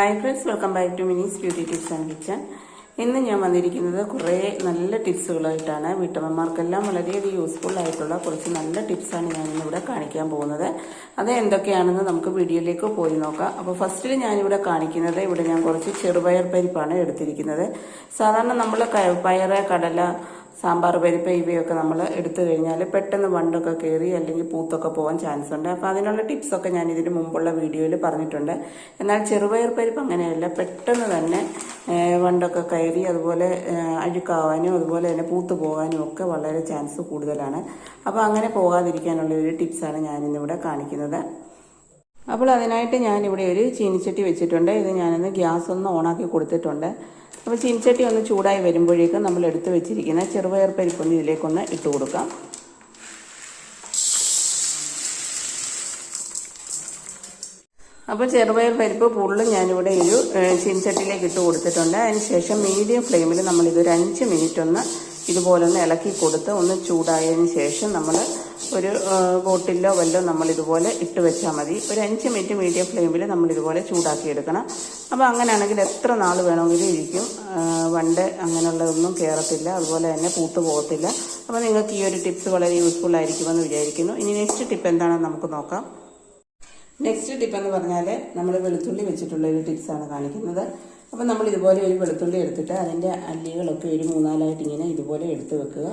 Hi friends welcome back to Mini's beauty tips and kitchen ഇന്ന് ഞാൻ വന്നിരിക്കുന്നത് കുറേ നല്ല ടിപ്സുകളായിട്ടാണ് വീട്ടമ്മമാർക്കെല്ലാം വളരെയധികം യൂസ്ഫുൾ ആയിട്ടുള്ള കുറച്ച് നല്ല ടിപ്സാണ് ഞാൻ ഇന്നിവിടെ കാണിക്കാൻ പോകുന്നത്. അത് എന്തൊക്കെയാണെന്ന് നമുക്ക് വീഡിയോയിലേക്ക് പോയി നോക്കാം. അപ്പോൾ ഫസ്റ്റിൽ ഞാനിവിടെ കാണിക്കുന്നത് ഇവിടെ ഞാൻ കുറച്ച് ചെറുപയർ പരിപ്പാണ് എടുത്തിരിക്കുന്നത്. സാധാരണ നമ്മൾ പയറ് കടല സാമ്പാർ പരിപ്പ് ഇവയൊക്കെ നമ്മൾ എടുത്തു കഴിഞ്ഞാൽ പെട്ടെന്ന് വണ്ടൊക്കെ കയറി അല്ലെങ്കിൽ പൂത്തൊക്കെ പോകാൻ ചാൻസ് ഉണ്ട്. അപ്പോൾ അതിനുള്ള ടിപ്സൊക്കെ ഞാൻ ഇതിന് മുമ്പുള്ള വീഡിയോയിൽ പറഞ്ഞിട്ടുണ്ട്. എന്നാൽ ചെറുപയർ പരിപ്പ് അങ്ങനെയല്ല. പെട്ടെന്ന് തന്നെ വണ്ടൊക്കെ കയറി അതുപോലെ അഴുക്കാവാനും അതുപോലെ തന്നെ പൂത്ത് പോകാനും ഒക്കെ വളരെ ചാൻസ് കൂടുതലാണ്. അപ്പോൾ അങ്ങനെ പോകാതിരിക്കാനുള്ള ഒരു ടിപ്സാണ് ഞാനിന്നിവിടെ കാണിക്കുന്നത്. അപ്പോൾ അതിനായിട്ട് ഞാനിവിടെ ഒരു ചീനിച്ചട്ടി വെച്ചിട്ടുണ്ട്. ഇത് ഞാനൊന്ന് ഗ്യാസ് ഒന്ന് ഓണാക്കി കൊടുത്തിട്ടുണ്ട്. അപ്പോൾ ചീനിച്ചട്ടി ഒന്ന് ചൂടായി വരുമ്പോഴേക്കും നമ്മൾ എടുത്തു വെച്ചിരിക്കുന്ന ചെറുപയർ പരിപ്പൊന്ന് ഇതിലേക്കൊന്ന് ഇട്ട് കൊടുക്കാം. അപ്പോൾ ചെറുപയർ പരിപ്പ് ഫുള്ള് ഞാനിവിടെ ഒരു ചീനച്ചട്ടിയിലേക്ക് ഇട്ട് കൊടുത്തിട്ടുണ്ട്. അതിനുശേഷം മീഡിയം ഫ്ലെയിമിൽ നമ്മൾ ഇതൊരു അഞ്ച് മിനിറ്റ് ഒന്ന് ഇതുപോലെ ഒന്ന് ഇളക്കി കൊടുത്ത് ഒന്ന് ചൂടായതിന് ശേഷം നമ്മൾ ഒരു ബോട്ടിലോ വല്ലോ നമ്മൾ ഇതുപോലെ ഇട്ട് വെച്ചാൽ മതി. ഒരു അഞ്ച് മിനിറ്റ് മീഡിയം ഫ്ലെയിമിൽ നമ്മൾ ഇതുപോലെ ചൂടാക്കി എടുക്കണം അപ്പോൾ അങ്ങനെയാണെങ്കിൽ എത്ര നാൾ വേണമെങ്കിലും ഇരിക്കും വണ്ട് അങ്ങനെയുള്ളതൊന്നും കയറത്തില്ല. അതുപോലെ തന്നെ പൂത്ത് പോകത്തില്ല. അപ്പോൾ നിങ്ങൾക്ക് ഈ ഒരു ടിപ്സ് വളരെ യൂസ്ഫുൾ ആയിരിക്കുമെന്ന് വിചാരിക്കുന്നു. ഇനി നെക്സ്റ്റ് ടിപ്പ് എന്താണെന്ന് നമുക്ക് നോക്കാം. നെക്സ്റ്റ് ടിപ്പ് എന്ന് പറഞ്ഞാൽ നമ്മൾ വെളുത്തുള്ളി വെച്ചിട്ടുള്ള ഒരു ടിപ്സാണ് കാണിക്കുന്നത്. അപ്പോൾ നമ്മൾ ഇതുപോലെ ഒരു വെളുത്തുള്ളി എടുത്തിട്ട് അതിന്റെ അല്ലികളൊക്കെ ഒരു മൂന്നാലായിട്ട് ഇങ്ങനെ ഇതുപോലെ എടുത്ത് വെക്കുക.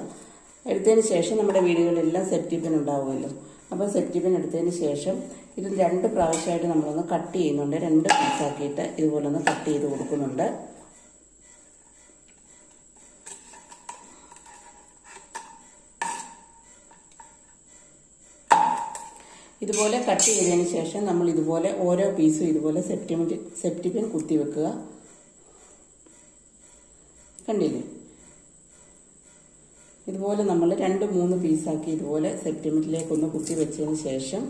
എടുത്തതിന് ശേഷം നമ്മുടെ വീടുകളിലെല്ലാം സെപ്റ്റിപ്പിൻ ഉണ്ടാവുമല്ലോ. അപ്പോൾ സെപ്റ്റിപ്പിൻ എടുത്തതിന് ശേഷം ഇത് രണ്ട് പ്രാവശ്യമായിട്ട് നമ്മളൊന്ന് കട്ട് ചെയ്യുന്നുണ്ട്. രണ്ട് പീസാക്കിയിട്ട് ഇതുപോലെ ഒന്ന് കട്ട് ചെയ്ത് കൊടുക്കുന്നുണ്ട്. ഇതുപോലെ കട്ട് ചെയ്തതിന് ശേഷം നമ്മൾ ഇതുപോലെ ഓരോ പീസും ഇതുപോലെ സെപ്റ്റിമെൻ സെപ്റ്റിപ്പിൻ കുത്തി വെക്കുക. കണ്ടില്ലേ? ഇതുപോലെ നമ്മൾ രണ്ട് മൂന്ന് പീസാക്കി ഇതുപോലെ സെപ്റ്റിമിറ്റിലേക്ക് ഒന്ന് കുത്തി വെച്ചതിന് ശേഷം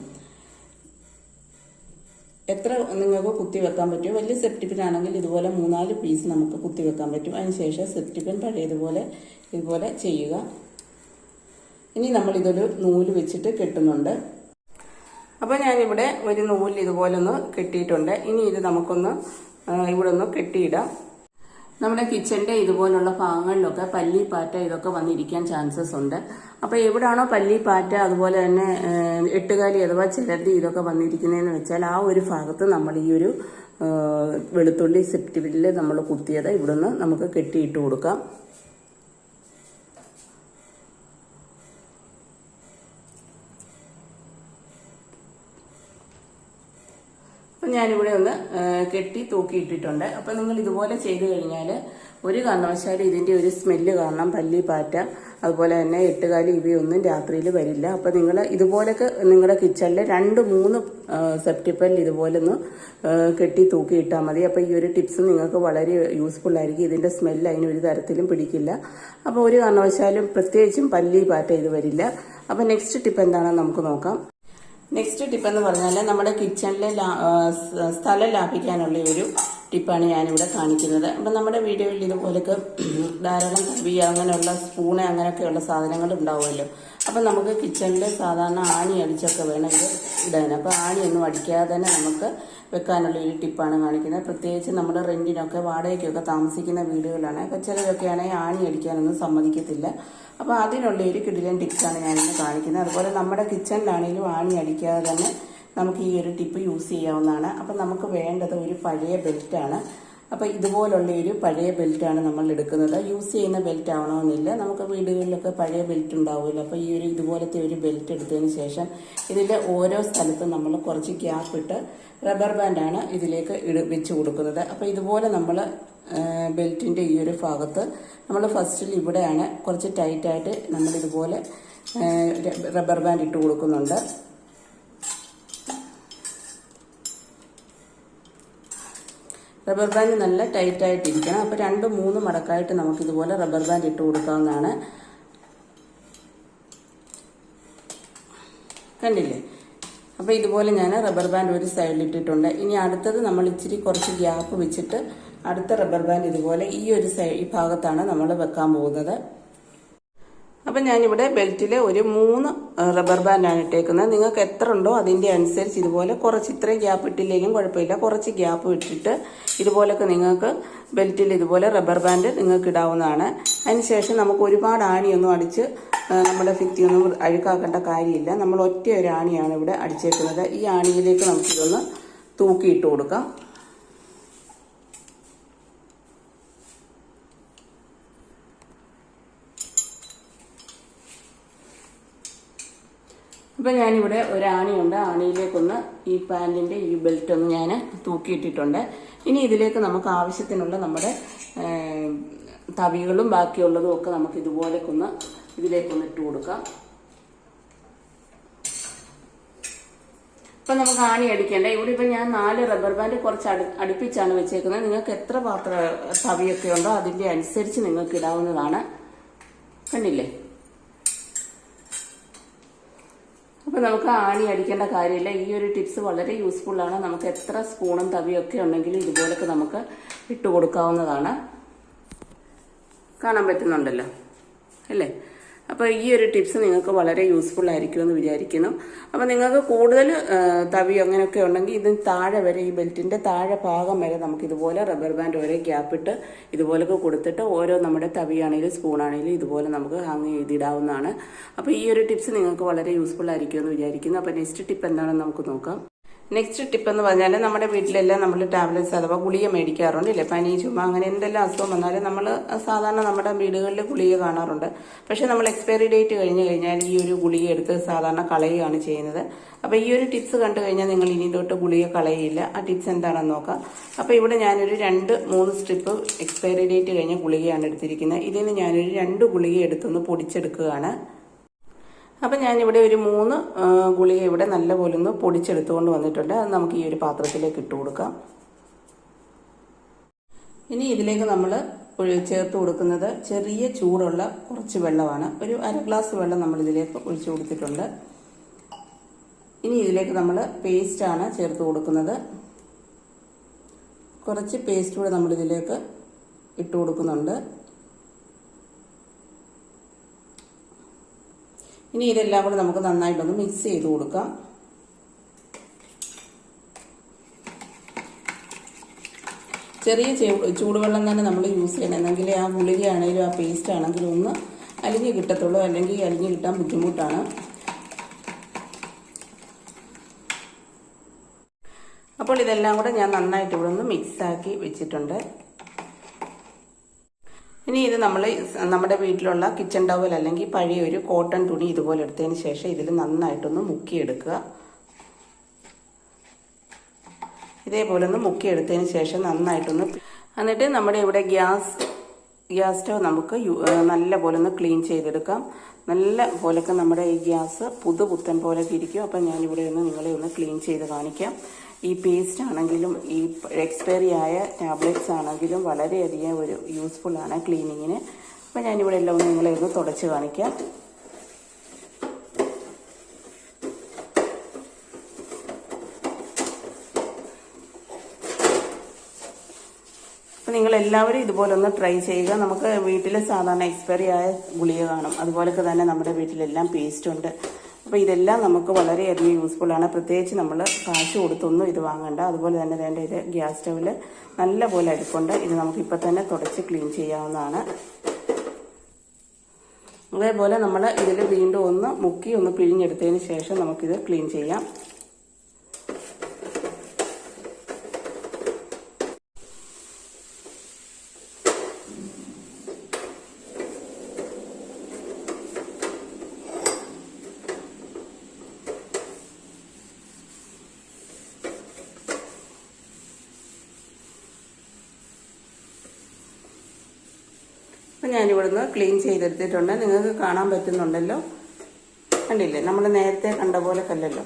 എത്ര നിങ്ങൾക്ക് കുത്തി വെക്കാൻ പറ്റും? വലിയ സെപ്റ്റിപ്പിൻ ആണെങ്കിൽ ഇതുപോലെ മൂന്നാൽ പീസ് നമുക്ക് കുത്തി വെക്കാൻ പറ്റും അതിനുശേഷം സെപ്റ്റിപ്പിൻ പഴയതുപോലെ ഇതുപോലെ ചെയ്യുക. ഇനി നമ്മൾ ഇതൊരു നൂൽ വെച്ചിട്ട് കെട്ടുന്നുണ്ട്. അപ്പോൾ ഞാനിവിടെ ഒരു നൂൽ ഇതുപോലെ ഒന്ന് കെട്ടിയിട്ടുണ്ട്. ഇനി ഇത് നമുക്കൊന്ന് ഇവിടെ ഒന്ന് കെട്ടിയിടാം. നമ്മുടെ കിച്ചന്റെ ഇതുപോലുള്ള ഭാഗങ്ങളിലൊക്കെ പല്ലി പാറ്റ ഇതൊക്കെ വന്നിരിക്കാൻ ചാൻസസ് ഉണ്ട്. അപ്പോൾ എവിടാണോ പല്ലി പാറ്റ അതുപോലെ തന്നെ എട്ടുകാലി അഥവാ ചിലന്തി ഇതൊക്കെ വന്നിരിക്കുന്നതെന്ന് വെച്ചാൽ ആ ഒരു ഭാഗത്ത് നമ്മൾ ഈ ഒരു വെളുത്തുള്ളി സെപ്റ്റിബിലിൽ നമ്മൾ കുത്തിയത് ഇവിടുന്ന് നമുക്ക് കെട്ടിയിട്ട് കൊടുക്കാം. ഞാനിവിടെ ഒന്ന് കെട്ടി തൂക്കി ഇട്ടിട്ടുണ്ട് അപ്പം നിങ്ങൾ ഇതുപോലെ ചെയ്തു കഴിഞ്ഞാൽ ഒരു കാരണവശാലും ഇതിന്റെ ഒരു സ്മെല്ല് കാരണം പല്ലി പാറ്റ അതുപോലെ തന്നെ എട്ടുകാലി ഇവയൊന്നും രാത്രിയിൽ വരില്ല. അപ്പം നിങ്ങൾ ഇതുപോലൊക്കെ നിങ്ങളുടെ കിച്ചണിൽ രണ്ട് മൂന്ന് സെപ്റ്റിപ്പൽ ഇതുപോലെ ഒന്ന് കെട്ടി തൂക്കി ഇട്ടാൽ മതി. അപ്പോൾ ഈ ഒരു ടിപ്സ് നിങ്ങൾക്ക് വളരെ യൂസ്ഫുൾ ആയിരിക്കും. ഇതിന്റെ സ്മെല്ല് അതിന് ഒരു തരത്തിലും പിടിക്കില്ല. അപ്പോൾ ഒരു കാരണവശാലും പ്രത്യേകിച്ചും പല്ലി പാറ്റ ഇത് വരില്ല. അപ്പോൾ നെക്സ്റ്റ് ടിപ്പ് എന്താണെന്ന് നമുക്ക് നോക്കാം. നെക്സ്റ്റ് ടിപ്പ് എന്ന് പറഞ്ഞാൽ നമ്മുടെ സ് സ്ഥലം ലാഭിക്കാനുള്ള ഒരു ടിപ്പാണ് ഞാനിവിടെ കാണിക്കുന്നത്. അപ്പം നമ്മുടെ വീടുകളിൽ ഇതുപോലൊക്കെ ധാരാളം കവി അങ്ങനെയുള്ള സ്പൂണ് അങ്ങനെയൊക്കെയുള്ള സാധനങ്ങൾ ഉണ്ടാവുമല്ലോ. അപ്പം നമുക്ക് കിച്ചണിൽ സാധാരണ ആണി അടിച്ചൊക്കെ വേണം ഇത് ഇടാൻ. അപ്പോൾ ആണിയൊന്നും അടിക്കാതെ തന്നെ നമുക്ക് വെക്കാനുള്ള ഒരു ടിപ്പാണ് കാണിക്കുന്നത്. പ്രത്യേകിച്ച് നമ്മുടെ റെന്റിനൊക്കെ വാടകയ്ക്കൊക്കെ താമസിക്കുന്ന വീടുകളാണ് അപ്പോൾ ചിലരൊക്കെ ആണെങ്കിൽ ആണി അടിക്കാനൊന്നും സമ്മതിക്കത്തില്ല. അപ്പോൾ അതിനുള്ള ഒരു കിടിലൻ ടിപ്സാണ് ഞാനിന്ന് കാണിക്കുന്നത്. അതുപോലെ നമ്മുടെ കിച്ചണിലാണെങ്കിലും ആണി അടിക്കാതെ തന്നെ നമുക്ക് ഈ ഒരു ടിപ്പ് യൂസ് ചെയ്യാവുന്നതാണ്. അപ്പം നമുക്ക് വേണ്ടത് ഒരു പഴയ ബെൽറ്റാണ് അപ്പോൾ ഇതുപോലുള്ള ഒരു പഴയ ബെൽറ്റാണ് നമ്മൾ എടുക്കുന്നത്. യൂസ് ചെയ്യുന്ന ബെൽറ്റ് ആവണമെന്നില്ല. നമുക്ക് വീടുകളിലൊക്കെ പഴയ ബെൽറ്റ് ഉണ്ടാവുമല്ലോ. അപ്പോൾ ഈ ഒരു ഇതുപോലത്തെ ഒരു ബെൽറ്റ് എടുത്തതിന് ശേഷം ഇതിന്റെ ഓരോ സ്ഥലത്തും നമ്മൾ കുറച്ച് ഗ്യാപ്പ് ഇട്ട് റബ്ബർ ബാൻഡാണ് ഇതിലേക്ക് ഇട വെച്ച് കൊടുക്കുന്നത്. അപ്പോൾ ഇതുപോലെ നമ്മൾ ബെൽറ്റിന്റെ ഈ ഒരു ഭാഗത്ത് നമ്മൾ ഫസ്റ്റിൽ ഇവിടെയാണ് കുറച്ച് ടൈറ്റായിട്ട് നമ്മളിതുപോലെ റബ്ബർ ബാൻഡ് ഇട്ട് കൊടുക്കുന്നുണ്ട്. റബ്ബർ ബാൻഡ് നല്ല ടൈറ്റ് ആയിട്ടിരിക്കണം. അപ്പോൾ രണ്ട് മൂന്ന് മടക്കായിട്ട് നമുക്ക് ഇതുപോലെ റബ്ബർ ബാൻഡ് ഇട്ട് കൊടുക്കാവുന്നതാണ്. കണ്ടില്ലേ? അപ്പോൾ ഇതുപോലെ ഞാൻ റബ്ബർ ബാൻഡ് ഒരു സൈഡിൽ ഇട്ടിട്ടുണ്ട്. ഇനി അടുത്തത് നമ്മൾ ഇച്ചിരി കുറച്ച് ഗ്യാപ്പ് വെച്ചിട്ട് അടുത്ത റബ്ബർ ബാൻഡ് ഇതുപോലെ ഈ ഒരു സൈ ഈ ഭാഗത്താണ് നമ്മൾ വെക്കാൻ പോകുന്നത്. അപ്പം ഞാനിവിടെ ബെൽറ്റിൽ ഒരു മൂന്ന് റബ്ബർ ബാൻഡാണ് ഇട്ടേക്കുന്നത്. നിങ്ങൾക്ക് എത്ര ഉണ്ടോ അതിന്റെ അനുസരിച്ച് ഇതുപോലെ കുറച്ച് ഇത്രയും ഗ്യാപ്പ് ഇട്ടില്ലെങ്കിലും കുഴപ്പമില്ല. കുറച്ച് ഗ്യാപ്പ് ഇട്ടിട്ട് ഇതുപോലൊക്കെ നിങ്ങൾക്ക് ബെൽറ്റിൽ ഇതുപോലെ റബ്ബർ ബാൻഡ് നിങ്ങൾക്ക് ഇടാവുന്നതാണ്. അതിനുശേഷം നമുക്ക് ഒരുപാട് ആണിയൊന്നും അടിച്ച് നമ്മുടെ ഭിത്തിയൊന്നും അഴുക്കാക്കേണ്ട കാര്യമില്ല. നമ്മൾ ഒറ്റ ഒരു ആണിയാണ് ഇവിടെ അടിച്ചേക്കുന്നത്. ഈ ആണിയിലേക്ക് നമുക്കിതൊന്ന് തൂക്കിയിട്ട് കൊടുക്കാം. അപ്പം ഞാനിവിടെ ഒരു ആണിയുണ്ട് ആണിയിലേക്കൊന്ന് ഈ പാന്റിന്റെ ഈ ബെൽറ്റ് ഒന്ന് ഞാൻ തൂക്കിയിട്ടിട്ടുണ്ട്. ഇനി ഇതിലേക്ക് നമുക്ക് ആവശ്യത്തിനുള്ള നമ്മുടെ തവികളും ബാക്കിയുള്ളതും ഒക്കെ നമുക്ക് ഇതുപോലേക്കൊന്ന് ഇതിലേക്കൊന്ന് ഇട്ട് കൊടുക്കാം. ഇപ്പം നമുക്ക് ആണി അടിക്കേണ്ട? ഇവിടെ ഇപ്പം ഞാൻ നാല് റബ്ബർ ബാൻഡ് കുറച്ച് അടു അടുപ്പിച്ചാണ് വെച്ചേക്കുന്നത്. നിങ്ങൾക്ക് എത്ര പാത്ര തവിയൊക്കെ ഉണ്ടോ അതിന്റെ അനുസരിച്ച് നിങ്ങൾക്ക് ഇടാവുന്നതാണ്. കണ്ടില്ലേ? അപ്പോൾ നമുക്ക് ആണി അടിക്കേണ്ട കാര്യമില്ല. ഈ ഒരു ടിപ്സ് വളരെ യൂസ്ഫുൾ ആണ്. നമുക്ക് എത്ര സ്പൂണും തവിയൊക്കെ ഉണ്ടെങ്കിലും ഇതുപോലൊക്കെ നമുക്ക് ഇട്ട് കൊടുക്കാവുന്നതാണ് കാണാൻ പറ്റുന്നുണ്ടല്ലോ. അല്ലേ? അപ്പോൾ ഈ ഒരു ടിപ്സ് നിങ്ങൾക്ക് വളരെ യൂസ്ഫുൾ ആയിരിക്കും എന്ന് വിചാരിക്കുന്നു. അപ്പോൾ നിങ്ങൾക്ക് കൂടുതൽ തവി അങ്ങനെയൊക്കെ ഉണ്ടെങ്കിൽ ഇതിന് താഴെ വരെ ഈ ബെൽറ്റിന്റെ താഴെ ഭാഗം വരെ നമുക്ക് ഇതുപോലെ റബ്ബർ ബാൻഡ് ഓരോ ഗ്യാപ്പ് ഇട്ട് ഇതുപോലൊക്കെ കൊടുത്തിട്ട് ഓരോ നമ്മുടെ തവിയാണെങ്കിലും സ്പൂണാണെങ്കിലും ഇതുപോലെ നമുക്ക് ഹാങ് ചെയ്തിടാവുന്നതാണ്. അപ്പോൾ ഈ ഒരു ടിപ്സ് നിങ്ങൾക്ക് വളരെ യൂസ്ഫുൾ ആയിരിക്കും എന്ന് വിചാരിക്കുന്നു. അപ്പോൾ നെക്സ്റ്റ് ടിപ്പ് എന്താണെന്ന് നമുക്ക് നോക്കാം. നെക്സ്റ്റ് ടിപ്പ് എന്ന് പറഞ്ഞാൽ നമ്മുടെ വീട്ടിലെല്ലാം നമ്മൾ ടാബ്ലറ്റ്സ് അഥവാ ഗുളിക മേടിക്കാറുണ്ട് ഇല്ലേ? പനി ചുമ അങ്ങനെ എന്തെല്ലാം അസുഖം വന്നാലും നമ്മൾ സാധാരണ നമ്മുടെ വീടുകളിൽ ഗുളിക കാണാറുണ്ട്. പക്ഷെ നമ്മൾ എക്സ്പയറി ഡേറ്റ് കഴിഞ്ഞ് കഴിഞ്ഞാൽ ഈ ഒരു ഗുളിക എടുത്ത് സാധാരണ കളയുകയാണ് ചെയ്യുന്നത്. അപ്പോൾ ഈ ഒരു ടിപ്സ് കണ്ടു കഴിഞ്ഞാൽ നിങ്ങൾ ഇനി തൊട്ട് ഗുളിക കളയില്ല ആ ടിപ്സ് എന്താണെന്ന് നോക്കാം. അപ്പോൾ ഇവിടെ ഞാനൊരു രണ്ട് മൂന്ന് സ്ട്രിപ്പ് എക്സ്പയറി ഡേറ്റ് കഴിഞ്ഞ ഗുളികയാണ് എടുത്തിരിക്കുന്നത്. ഇതിൽ നിന്ന് ഞാനൊരു രണ്ട് ഗുളിക എടുത്തൊന്ന് പൊടിച്ചെടുക്കുകയാണ്. അപ്പം ഞാനിവിടെ ഒരു മൂന്ന് ഗുളിക ഇവിടെ നല്ലപോലെ ഒന്ന് പൊടിച്ചെടുത്തുകൊണ്ട് വന്നിട്ടുണ്ട്. അത് നമുക്ക് ഈ ഒരു പാത്രത്തിലേക്ക് ഇട്ട് കൊടുക്കാം. ഇനി ഇതിലേക്ക് നമ്മൾ ചേർത്ത് കൊടുക്കുന്നത് ചെറിയ ചൂടുള്ള കുറച്ച് വെള്ളമാണ്. ഒരു അര ഗ്ലാസ് വെള്ളം നമ്മൾ ഇതിലേക്ക് ഒഴിച്ചു കൊടുത്തിട്ടുണ്ട്. ഇനി ഇതിലേക്ക് നമ്മൾ പേസ്റ്റാണ് ചേർത്ത് കൊടുക്കുന്നത്. കുറച്ച് പേസ്റ്റ് കൂടെ നമ്മൾ ഇതിലേക്ക് ഇട്ട് കൊടുക്കുന്നുണ്ട്. ഇനി ഇതെല്ലാം കൂടെ നമുക്ക് നന്നായിട്ടൊന്ന് മിക്സ് ചെയ്ത് കൊടുക്കാം. ചെറിയ ചൂടുവെള്ളം തന്നെ നമ്മൾ യൂസ് ചെയ്യണം. എന്നെങ്കിൽ ആ ഗുളികയാണെങ്കിലും ആ പേസ്റ്റ് ആണെങ്കിലും ഒന്ന് അലിഞ്ഞ് കിട്ടത്തുള്ളൂ. അല്ലെങ്കിൽ അലിഞ്ഞ് കിട്ടാൻ ബുദ്ധിമുട്ടാണ്. അപ്പോൾ ഇതെല്ലാം കൂടെ ഞാൻ നന്നായിട്ട് ഇവിടെ ഒന്ന് മിക്സാക്കി വെച്ചിട്ടുണ്ട്. ഇനി ഇത് നമ്മൾ നമ്മുടെ വീട്ടിലുള്ള കിച്ചൺ ടവൽ അല്ലെങ്കിൽ പഴയ ഒരു കോട്ടൺ തുണി ഇതുപോലെ എടുത്തതിന് ശേഷം ഇതിൽ നന്നായിട്ടൊന്ന് മുക്കിയെടുക്കുക. ഇതേപോലെ ഒന്ന് മുക്കിയെടുത്തതിന് ശേഷം നന്നായിട്ടൊന്ന് എന്നിട്ട് നമ്മുടെ ഇവിടെ ഗ്യാസ് ഗ്യാസ് സ്റ്റവ് നമുക്ക് നല്ല പോലെ ഒന്ന് ക്ലീൻ ചെയ്തെടുക്കാം. നല്ല പോലൊക്കെ നമ്മുടെ ഈ ഗ്യാസ് പുതുപുത്തൻ പോലൊക്കെ ഇരിക്കും അപ്പം ഞാനിവിടെ ഒന്ന് നിങ്ങളെ ഒന്ന് ക്ലീൻ ചെയ്ത് കാണിക്കാം. ഈ പേസ്റ്റ് ആണെങ്കിലും ഈ എക്സ്പയറി ആയ ടാബ്ലറ്റ്സ് ആണെങ്കിലും വളരെയധികം ഒരു യൂസ്ഫുൾ ആണ് ക്ലീനിങ്ങിന് അപ്പം ഞാനിവിടെ എല്ലാം ഒന്ന് നിങ്ങളെ ഒന്ന് തുടച്ച് കാണിക്കാം. അപ്പം നിങ്ങൾ എല്ലാവരും ഇതുപോലെ ഒന്ന് ട്രൈ ചെയ്യുക. നമുക്ക് വീട്ടിൽ സാധാരണ എക്സ്പയറി ആയ ഗുളിക കാണും. അതുപോലൊക്കെ തന്നെ നമ്മുടെ വീട്ടിലെല്ലാം പേസ്റ്റ് ഉണ്ട്. അപ്പോൾ ഇതെല്ലാം നമുക്ക് വളരെയധികം യൂസ്ഫുൾ ആണ്. പ്രത്യേകിച്ച് നമ്മൾ കാശ് കൊടുത്തൊന്നും ഇത് വാങ്ങണ്ട. അതുപോലെ തന്നെ വേണ്ട ഇത് ഗ്യാസ് സ്റ്റവിൽ നല്ല പോലെ അടുപ്പുണ്ട് ഇത് നമുക്ക് ഇപ്പം തന്നെ തുടച്ച് ക്ലീൻ ചെയ്യാവുന്നതാണ്. അതേപോലെ നമ്മൾ ഇതിൽ വീണ്ടും ഒന്ന് മുക്കി ഒന്ന് പിഴിഞ്ഞെടുത്തതിന് ശേഷം നമുക്കിത് ക്ലീൻ ചെയ്യാം. അപ്പം ഞാനിവിടുന്ന് ക്ലീൻ ചെയ്തെടുത്തിട്ടുണ്ട്. നിങ്ങൾക്ക് കാണാൻ പറ്റുന്നുണ്ടല്ലോ. കണ്ടില്ലേ? നമ്മൾ നേരത്തെ കണ്ട പോലെ കല്ലല്ലോ.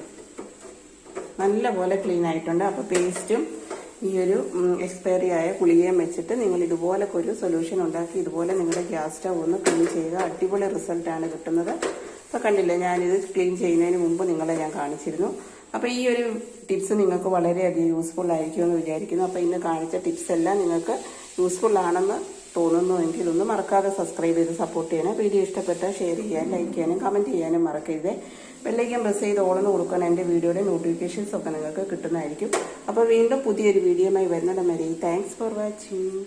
നല്ല പോലെ ക്ലീൻ ആയിട്ടുണ്ട്. അപ്പോൾ പേസ്റ്റും ഈ ഒരു എക്സ്പയറി ആയ ഗുളികയും വെച്ചിട്ട് നിങ്ങൾ ഇതുപോലൊക്കെ ഒരു സൊല്യൂഷൻ ഉണ്ടാക്കി ഇതുപോലെ നിങ്ങളുടെ ഗ്യാസ് സ്റ്റവ് ഒന്ന് ക്ലീൻ ചെയ്യുക. അടിപൊളി റിസൾട്ടാണ് കിട്ടുന്നത്. അപ്പോൾ കണ്ടില്ലേ? ഞാനിത് ക്ലീൻ ചെയ്യുന്നതിന് മുമ്പ് നിങ്ങളെ ഞാൻ കാണിച്ചിരുന്നു. അപ്പോൾ ഈ ഒരു ടിപ്സ് നിങ്ങൾക്ക് വളരെയധികം യൂസ്ഫുൾ ആയിരിക്കുമെന്ന് വിചാരിക്കുന്നു. അപ്പോൾ ഇന്ന് കാണിച്ച ടിപ്സ് എല്ലാം നിങ്ങൾക്ക് യൂസ്ഫുൾ ആണെന്ന് തോന്നുന്നുവെങ്കിൽ ഒന്ന് മറക്കാതെ സബ്സ്ക്രൈബ് ചെയ്ത് സപ്പോർട്ട് ചെയ്യണം വീഡിയോ ഇഷ്ടപ്പെട്ടാൽ ഷെയർ ചെയ്യാൻ ലൈക്ക് ചെയ്യാനും കമന്റ് ചെയ്യാനും മറക്കരുത്. ബെല്ലൈക്കൻ പ്രസ് ചെയ്ത് ഓളെന്ന് കൊടുക്കാൻ എന്റെ വീഡിയോയുടെ നോട്ടിഫിക്കേഷൻസ് ഒക്കെ നിങ്ങൾക്ക് കിട്ടുന്നതായിരിക്കും. അപ്പോൾ വീണ്ടും പുതിയൊരു വീഡിയോയുമായി വരുന്നിടം വരെ താങ്ക്സ് ഫോർ വാച്ചിങ്